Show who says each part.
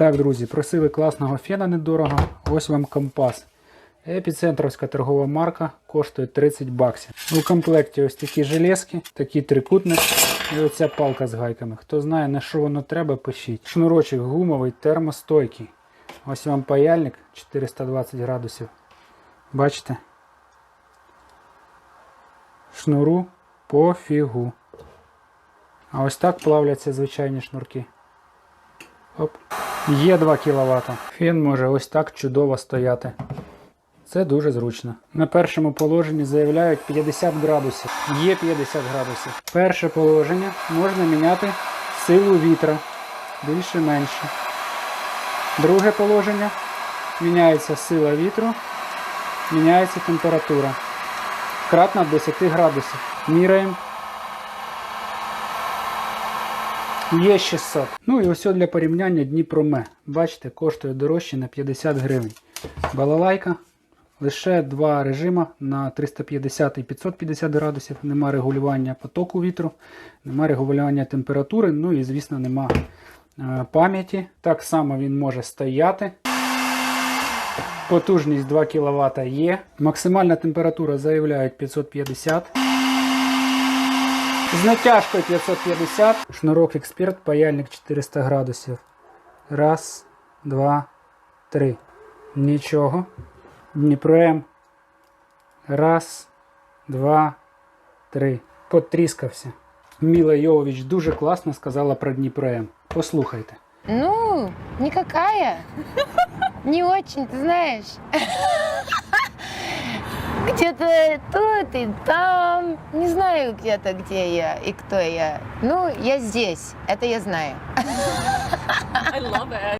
Speaker 1: Так, друзі, просили класного фена недорого. Ось вам компас. Епіцентровська торгова марка коштує 30 баксів. У комплекті ось такі железки, такий трикутник і оця палка з гайками. Хто знає на що воно треба, пишіть. Шнурочок гумовий, термостойкий. Ось вам паяльник 420 градусів. Бачите? Шнуру пофігу. А ось так плавляться звичайні шнурки. Оп. Є 2 кВт. Фен може ось так чудово стояти. Це дуже зручно. На першому положенні заявляють 50 градусів. Є 50 градусів. Перше положення можна міняти силу вітра. Більше-менше. Друге положення міняється сила вітру, міняється температура. Кратно 10 градусів. Міряємо. Є 600. Ну і ось для порівняння Дніпроме. Бачите, коштує дорожче на 50 гривень. Балалайка. Лише два режима на 350 і 550 градусів. Нема регулювання потоку вітру, нема регулювання температури, ну і, звісно, нема е, пам'яті. Так само він може стояти. Потужність 2 кВт є. Максимальна температура заявляють 550. З натяжкою 550. Шнурок експерт, паяльник 400 градусів. Раз, два, три. Нічого. Дніпром. Раз, два, три. Потріскався. Міла Йовович дуже класно сказала про Дніпром. Послухайте.
Speaker 2: Ну, никакая. Не очень, ты знаешь. Где-то тут и там. Не знаю где-то, где я и кто я. Ну, я здесь. Это я знаю.
Speaker 3: I love it.